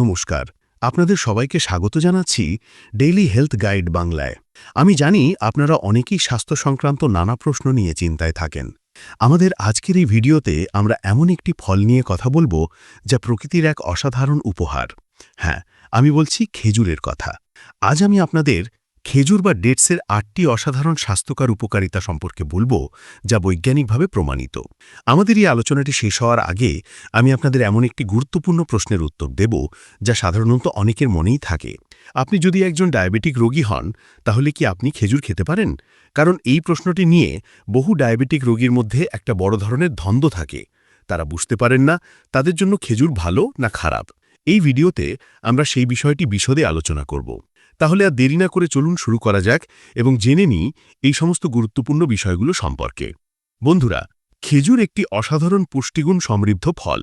নমস্কার। আপনাদের সবাইকে স্বাগত জানাচ্ছি ডেইলি হেলথ গাইড বাংলায়। আমি জানি আপনারা অনেকেই স্বাস্থ্য সংক্রান্ত নানা প্রশ্ন নিয়ে চিন্তায় থাকেন। আমাদের আজকের এই ভিডিওতে আমরা এমন একটি ফল নিয়ে কথা বলব যা প্রকৃতির এক অসাধারণ উপহার। হ্যাঁ আমি বলছি খেজুরের কথা। আজ আমি আপনাদের খেজুর বা ডেটসের আটটি অসাধারণ স্বাস্থ্যকর উপকারিতা সম্পর্কে বলব, যা বৈজ্ঞানিকভাবে প্রমাণিত। আমাদের এই আলোচনাটি শেষ হওয়ার আগে আমি আপনাদের এমন একটি গুরুত্বপূর্ণ প্রশ্নের উত্তর দেব, যা সাধারণত অনেকের মনেই থাকে। আপনি যদি একজন ডায়াবেটিক রোগী হন, তাহলে কি আপনি খেজুর খেতে পারেন? কারণ এই প্রশ্নটি নিয়ে বহু ডায়াবেটিক রোগীর মধ্যে একটা বড় ধরনের দ্বন্দ্ব থাকে। তারা বুঝতে পারেন না তাদের জন্য খেজুর ভালো না খারাপ। এই ভিডিওতে আমরা সেই বিষয়টি বিশদে আলোচনা করব। তাহলে আর দেরি না করে চলুন শুরু করা যাক এবং জেনে নিই এই সমস্ত গুরুত্বপূর্ণ বিষয়গুলো সম্পর্কে। বন্ধুরা, খেজুর একটি অসাধারণ পুষ্টিগুণ সমৃদ্ধ ফল।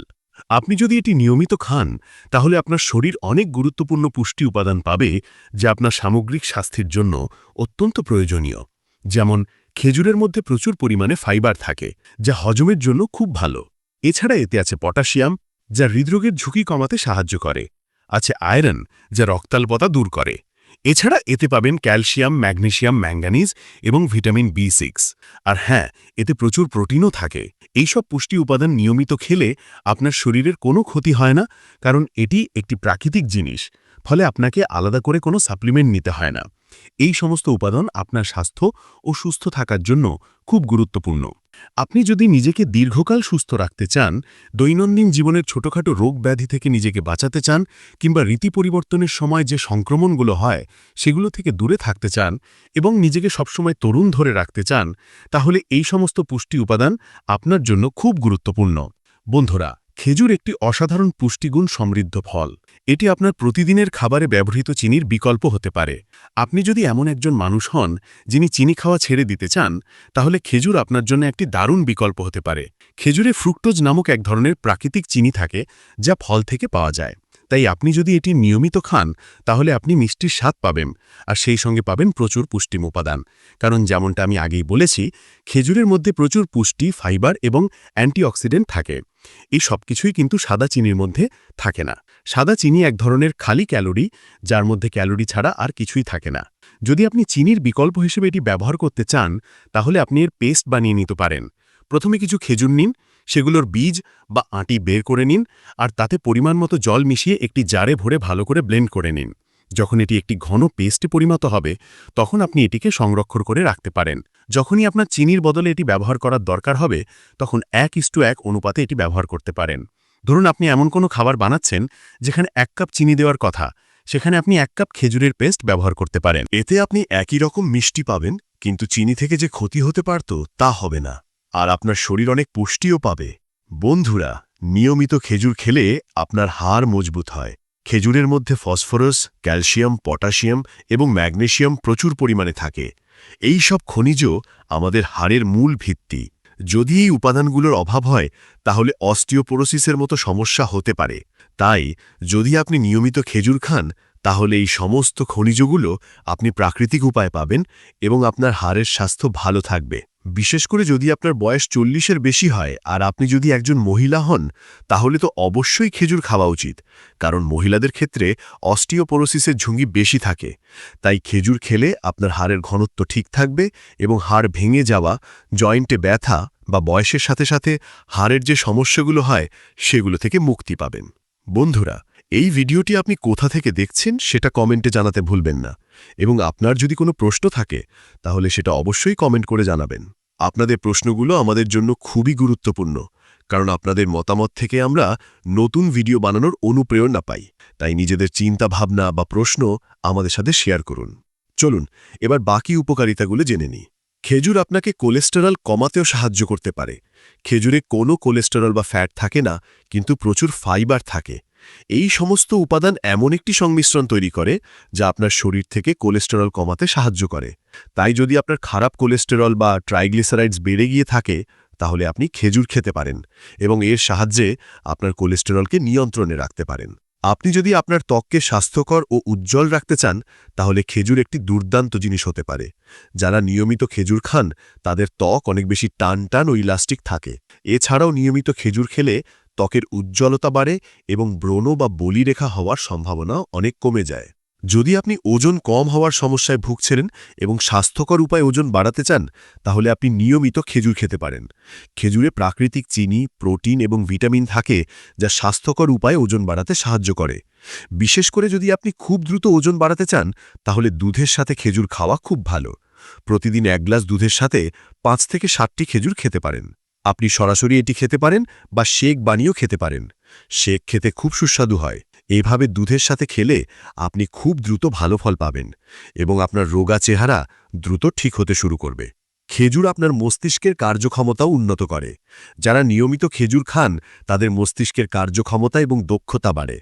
আপনি যদি এটি নিয়মিত খান, তাহলে আপনার শরীর অনেক গুরুত্বপূর্ণ পুষ্টি উপাদান পাবে, যা আপনার সামগ্রিক স্বাস্থ্যের জন্য অত্যন্ত প্রয়োজনীয়। যেমন, খেজুরের মধ্যে প্রচুর পরিমাণে ফাইবার থাকে, যা হজমের জন্য খুব ভালো। এছাড়া এতে আছে পটাশিয়াম, যা হৃদরোগের ঝুঁকি কমাতে সাহায্য করে। আছে আয়রন, যা রক্তাল্পতা দূর করে। এছাড়া এতে পাবেন ক্যালসিয়াম, ম্যাগনেসিয়াম, ম্যাঙ্গানিজ এবং ভিটামিন বি সিক্স। আর হ্যাঁ এতে প্রচুর প্রোটিনও থাকে। এইসব পুষ্টি উপাদান নিয়মিত খেলে আপনার শরীরের কোনো ক্ষতি হয় না, কারণ এটি একটি প্রাকৃতিক জিনিস, ফলে আপনাকে আলাদা করে কোনো সাপ্লিমেন্ট নিতে হয় না। এই সমস্ত উপাদান আপনার স্বাস্থ্য ও সুস্থ থাকার জন্য খুব গুরুত্বপূর্ণ। আপনি যদি নিজেকে দীর্ঘকাল সুস্থ রাখতে চান, দৈনন্দিন জীবনের ছোটখাটো রোগ ব্যাধি থেকে নিজেকে বাঁচাতে চান, কিংবা রীতি পরিবর্তনের সময় যে সংক্রমণগুলো হয়, সেগুলো থেকে দূরে থাকতে চান এবং নিজেকে সবসময় তরুণ ধরে রাখতে চান, তাহলে এই সমস্ত পুষ্টি উপাদান আপনার জন্য খুব গুরুত্বপূর্ণ। বন্ধুরা খেজুর একটি অসাধারণ পুষ্টিগুণ সমৃদ্ধ ফল। এটি আপনার প্রতিদিনের খাবারে ব্যবহৃত চিনির বিকল্প হতে পারে। আপনি যদি এমন একজন মানুষ হন, যিনি চিনি খাওয়া ছেড়ে দিতে চান, তাহলে খেজুর আপনার জন্য একটি দারুণ বিকল্প হতে পারে। খেজুরে ফ্রুক্টোজ নামক এক ধরনের প্রাকৃতিক চিনি থাকে, যা ফল থেকে পাওয়া যায়। তাই আপনি যদি এটি নিয়মিত খান, তাহলে আপনি মিষ্টির স্বাদ পাবেন, আর সেই সঙ্গে পাবেন প্রচুর পুষ্টিম উপাদান। কারণ যেমনটা আমি আগেই বলেছি, খেজুরের মধ্যে প্রচুর পুষ্টি, ফাইবার এবং অ্যান্টিঅক্সিডেন্ট থাকে। এই সব কিছুই কিন্তু সাদা চিনির মধ্যে থাকে না। সাদা চিনি এক ধরনের খালি ক্যালোরি, যার মধ্যে ক্যালোরি ছাড়া আর কিছুই থাকে না। যদি আপনি চিনির বিকল্প হিসেবে এটি ব্যবহার করতে চান, তাহলে আপনি এর পেস্ট বানিয়ে নিতে পারেন। প্রথমে কিছু খেজুর নিন, সেগুলোর বীজ বা আঁটি বের করে নিন, আর তাতে পরিমাণ মতো জল মিশিয়ে একটি জারে ভরে ভালো করে ব্লেন্ড করে নিন। যখন এটি একটি ঘন পেস্টে পরিণত হবে, তখন আপনি এটিকে সংরক্ষণ করে রাখতে পারেন। যখনই আপনার চিনির বদলে এটি ব্যবহার করার দরকার হবে, তখন এক ইস্টু এক অনুপাতে এটি ব্যবহার করতে পারেন। ধরুন আপনি এমন কোনো খাবার বানাচ্ছেন, যেখানে এক কাপ চিনি দেওয়ার কথা। সেখানে আপনি এক কাপ খেজুরের পেস্ট ব্যবহার করতে পারেন। এতে আপনি একই রকম মিষ্টি পাবেন, কিন্তু চিনি থেকে যে ক্ষতি হতে পারত, তা হবে না। আর আপনার শরীর অনেক পুষ্টিও পাবে। বন্ধুরা, নিয়মিত খেজুর খেলে আপনার হাড় মজবুত হয়। খেজুরের মধ্যে ফসফরাস, ক্যালসিয়াম, পটাশিয়াম এবং ম্যাগনেশিয়াম প্রচুর পরিমাণে থাকে। এই সব খনিজ আমাদের হাড়ের মূল ভিত্তি। যদি এই উপাদানগুলোর অভাব হয়, তাহলে অস্টিওপোরোসিসের মতো সমস্যা হতে পারে। তাই, যদি আপনি নিয়মিত খেজুর খান, তাহলে এই সমস্ত খনিজগুলো আপনি প্রাকৃতিক উপায় পাবেন এবং আপনার হাড়ের স্বাস্থ্য ভালো থাকবে। বিশেষ করে যদি আপনার বয়স চল্লিশের বেশি হয় আর আপনি যদি একজন মহিলা হন, তাহলে তো অবশ্যই খেজুর খাওয়া উচিত, কারণ মহিলাদের ক্ষেত্রে অস্টিওপোরোসিসের ঝুঁকি বেশি থাকে। তাই খেজুর খেলে আপনার হাড়ের ঘনত্ব ঠিক থাকবে এবং হাড় ভেঙে যাওয়া, জয়েন্টে ব্যথা বা বয়সের সাথে সাথে হাড়ের যে সমস্যাগুলো হয়, সেগুলো থেকে মুক্তি পাবেন। বন্ধুরা এই ভিডিওটি আপনি কোথা থেকে দেখছেন সেটা কমেন্টে জানাতে ভুলবেন না। এবং আপনার যদি কোনো প্রশ্ন থাকে, তাহলে সেটা অবশ্যই কমেন্ট করে জানাবেন। আপনাদের প্রশ্নগুলো আমাদের জন্য খুবই গুরুত্বপূর্ণ, কারণ আপনাদের মতামত থেকে আমরা নতুন ভিডিও বানানোর অনুপ্রেরণা পাই। তাই নিজেদের চিন্তা ভাবনা বা প্রশ্ন আমাদের সাথে শেয়ার করুন। চলুন, এবার বাকি উপকারিতাগুলো জেনে নিই। খেজুর আপনাকে কোলেস্টেরল কমাতেও সাহায্য করতে পারে। খেজুরে কোনো কোলেস্টেরল বা ফ্যাট থাকে না, কিন্তু প্রচুর ফাইবার থাকে। এই সমস্ত উপাদান এমন একটি সংমিশ্রণ তৈরি করে যা আপনার শরীর থেকে কোলেস্টেরল কমাতে সাহায্য করে। তাই যদি আপনার খারাপ কোলেস্টেরল বা ট্রাইগ্লিসারাইডস বেড়ে গিয়ে থাকে, তাহলে আপনি খেজুর খেতে পারেন এবং এর সাহায্যে আপনার কোলেস্টেরলকে নিয়ন্ত্রণে রাখতে পারেন। আপনি যদি আপনার ত্বককে স্বাস্থ্যকর ও উজ্জ্বল রাখতে চান, তাহলে খেজুর একটি দুর্দান্ত জিনিস হতে পারে। যারা নিয়মিত খেজুর খান, তাদের ত্বক অনেক বেশি টান টান ও ইলাস্টিক থাকে। এছাড়াও নিয়মিত খেজুর খেলে ত্বকের উজ্জ্বলতা বাড়ে এবং ব্রণ বা বলিরেখা হওয়ার সম্ভাবনা অনেক কমে যায়। যদি আপনি ওজন কম হওয়ার সমস্যায় ভুগছিলেন এবং স্বাস্থ্যকর উপায়ে ওজন বাড়াতে চান, তাহলে আপনি নিয়মিত খেজুর খেতে পারেন। খেজুরে প্রাকৃতিক চিনি, প্রোটিন এবং ভিটামিন থাকে যা স্বাস্থ্যকর উপায়ে ওজন বাড়াতে সাহায্য করে। বিশেষ করে যদি আপনি খুব দ্রুত ওজন বাড়াতে চান, তাহলে দুধের সাথে খেজুর খাওয়া খুব ভালো। প্রতিদিন এক গ্লাস দুধের সাথে পাঁচ থেকে ষাটটি খেজুর খেতে পারেন। আপনি সরাসরি এটি খেতে পারেন বা শেক বানিয়েও খেতে পারেন। শেক খেতে খুব সুস্বাদু হয়। এভাবে দুধের সাথে খেলে আপনি খুব দ্রুত ভালো ফল পাবেন এবং আপনার রোগা চেহারা দ্রুত ঠিক হতে শুরু করবে। খেজুর আপনার মস্তিষ্কের কার্যক্ষমতাও উন্নত করে। যারা নিয়মিত খেজুর খান, তাদের মস্তিষ্কের কার্যক্ষমতা এবং দক্ষতা বাড়ে।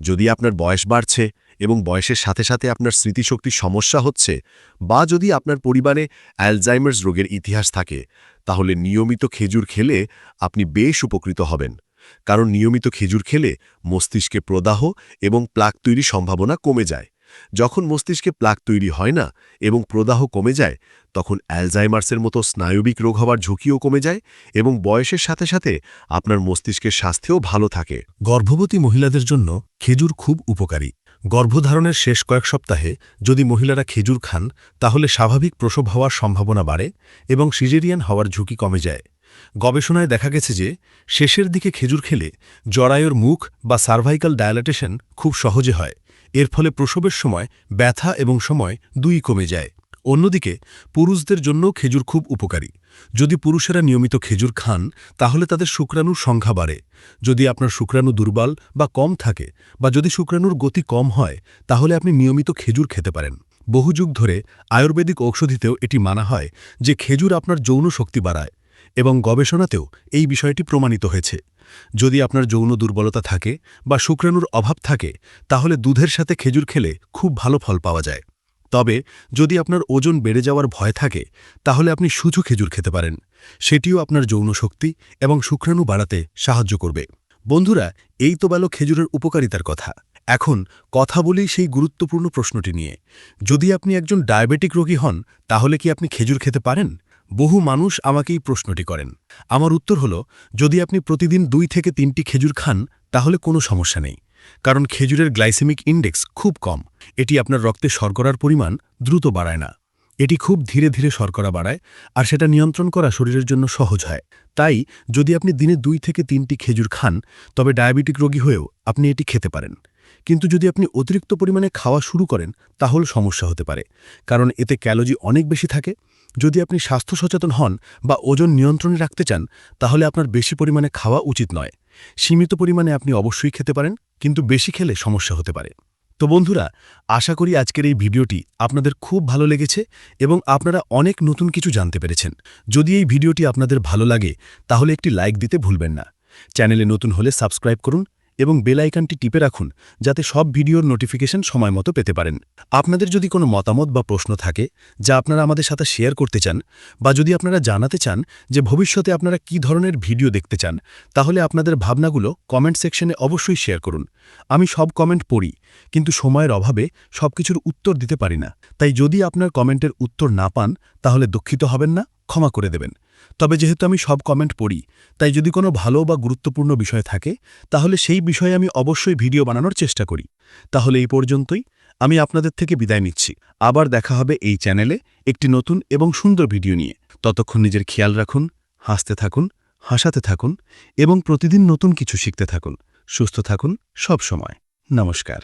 যদি আপনার বয়স বাড়ছে এবং বয়সের সাথে সাথে আপনার স্মৃতিশক্তির সমস্যা হচ্ছে বা যদি আপনার পরিবারে অ্যালজাইমার্স রোগের ইতিহাস থাকে তাহলে নিয়মিত খেজুর খেলে আপনি বেশ উপকৃত হবেন। কারণ নিয়মিত খেজুর খেলে মস্তিষ্কে প্রদাহ এবং প্লাক তৈরির সম্ভাবনা কমে যায়। যখন মস্তিষ্কে প্লাক তৈরি হয় না এবং প্রদাহ কমে যায়, তখন অ্যালজাইমার্সের মতো স্নায়বিক রোগ হওয়ার ঝুঁকিও কমে যায় এবং বয়সের সাথে সাথে আপনার মস্তিষ্কের স্বাস্থ্যও ভালো থাকে। গর্ভবতী মহিলাদের জন্য খেজুর খুব উপকারী। গর্ভধারণের শেষ কয়েক সপ্তাহে যদি মহিলারা খেজুর খান, তাহলে স্বাভাবিক প্রসব হওয়ার সম্ভাবনা বাড়ে এবং সিজেরিয়ান হওয়ার ঝুঁকি কমে যায়। গবেষণায় দেখা গেছে যে, শেষের দিকে খেজুর খেলে জরায়ুর মুখ বা সার্ভাইকাল ডায়ালাটেশন খুব সহজে হয়। এর ফলে প্রসবের সময় ব্যথা এবং সময় দুই কমে যায়। অন্যদিকে, পুরুষদের জন্য খেজুর খুব উপকারী। যদি পুরুষেরা নিয়মিত খেজুর খান, তাহলে তাদের শুক্রাণুর সংখ্যা বাড়ে। যদি আপনার শুক্রাণু দুর্বল বা কম থাকে, বা যদি শুক্রাণুর গতি কম হয়, তাহলে আপনি নিয়মিত খেজুর খেতে পারেন। বহু যুগ ধরে আয়ুর্বেদিক ঔষধিতেও এটি মানা হয় যে খেজুর আপনার যৌন শক্তি বাড়ায় এবং গবেষণাতেও এই বিষয়টি প্রমাণিত হয়েছে। যদি আপনার যৌন দুর্বলতা থাকে বা শুক্রাণুর অভাব থাকে, তাহলে দুধের সাথে খেজুর খেলে খুব ভালো ফল পাওয়া যায়। তবে যদি আপনার ওজন বেড়ে যাওয়ার ভয় থাকে, তাহলে আপনি সুচু খেজুর খেতে পারেন। সেটিও আপনার যৌন শক্তি এবং শুক্রাণু বাড়াতে সাহায্য করবে। বন্ধুরা, এই তো গেল খেজুরের উপকারিতার কথা। এখন কথা বলি সেই গুরুত্বপূর্ণ প্রশ্নটি নিয়ে। যদি আপনি একজন ডায়াবেটিক রোগী হন, তাহলে কি আপনি খেজুর খেতে পারেন? বহু মানুষ আমাকে এই প্রশ্নটি করেন। আমার উত্তর হল, যদি আপনি প্রতিদিন দুই থেকে তিনটি খেজুর খান, তাহলে কোনো সমস্যা নেই। কারণ খেজুরের গ্লাইসেমিক ইন্ডেক্স খুব কম। এটি আপনার রক্তে শর্করার পরিমাণ দ্রুত বাড়ায় না। এটি খুব ধীরে ধীরে শর্করা বাড়ায়, আর সেটা নিয়ন্ত্রণ করা শরীরের জন্য সহজ হয়। তাই, যদি আপনি দিনে দুই থেকে তিনটি খেজুর খান, তবে ডায়াবেটিক রোগী হয়েও আপনি এটি খেতে পারেন। কিন্তু যদি আপনি অতিরিক্ত পরিমাণে খাওয়া শুরু করেন, তাহলে সমস্যা হতে পারে। কারণ এতে ক্যালোজি অনেক বেশি থাকে। যদি আপনি স্বাস্থ্য সচেতন হন বা ওজন নিয়ন্ত্রণে রাখতে চান, তাহলে আপনার বেশি পরিমাণে খাওয়া উচিত নয়। সীমিত পরিমাণে আপনি অবশ্যই খেতে পারেন, কিন্তু বেশি খেলে সমস্যা হতে পারে। তো বন্ধুরা, আশা করি আজকের এই ভিডিওটি আপনাদের খুব ভালো লেগেছে এবং আপনারা অনেক নতুন কিছু জানতে পেরেছেন। যদি এই ভিডিওটি আপনাদের ভালো লাগে, তাহলে একটি লাইক দিতে ভুলবেন না। চ্যানেলে নতুন হলে সাবস্ক্রাইব করুন এবং বেল আইকনটি টিপে রাখুন যাতে সব ভিডিওর নোটিফিকেশন সময় মতো পেতে পারেন। আপনাদের যদি কোনো মতামত বা প্রশ্ন থাকে যা আপনারা আমাদের সাথে শেয়ার করতে চান বা যদি আপনারা জানাতে চান যে ভবিষ্যতে আপনারা কি ধরনের ভিডিও দেখতে চান, তাহলে আপনাদের ভাবনাগুলো কমেন্ট সেকশনে অবশ্যই শেয়ার করুন। আমি সব কমেন্ট পড়ি, কিন্তু সময়ের অভাবে সব কিছুর উত্তর দিতে পারি না। তাই যদি আপনার কমেন্টের উত্তর না পান, তাহলে দুঃখিত হবেন না, ক্ষমা করে দেবেন। তবে যেহেতু আমি সব কমেন্ট পড়ি, তাই যদি কোনো ভালো বা গুরুত্বপূর্ণ বিষয় থাকে, তাহলে সেই বিষয়ে আমি অবশ্যই ভিডিও বানানোর চেষ্টা করি। তাহলে এই পর্যন্তই, আমি আপনাদের থেকে বিদায় নিচ্ছি। আবার দেখা হবে এই চ্যানেলে একটি নতুন এবং সুন্দর ভিডিও নিয়ে। ততক্ষণ নিজের খেয়াল রাখুন, হাসতে থাকুন, হাসাতে থাকুন এবং প্রতিদিন নতুন কিছু শিখতে থাকুন। সুস্থ থাকুন সব সময়। নমস্কার।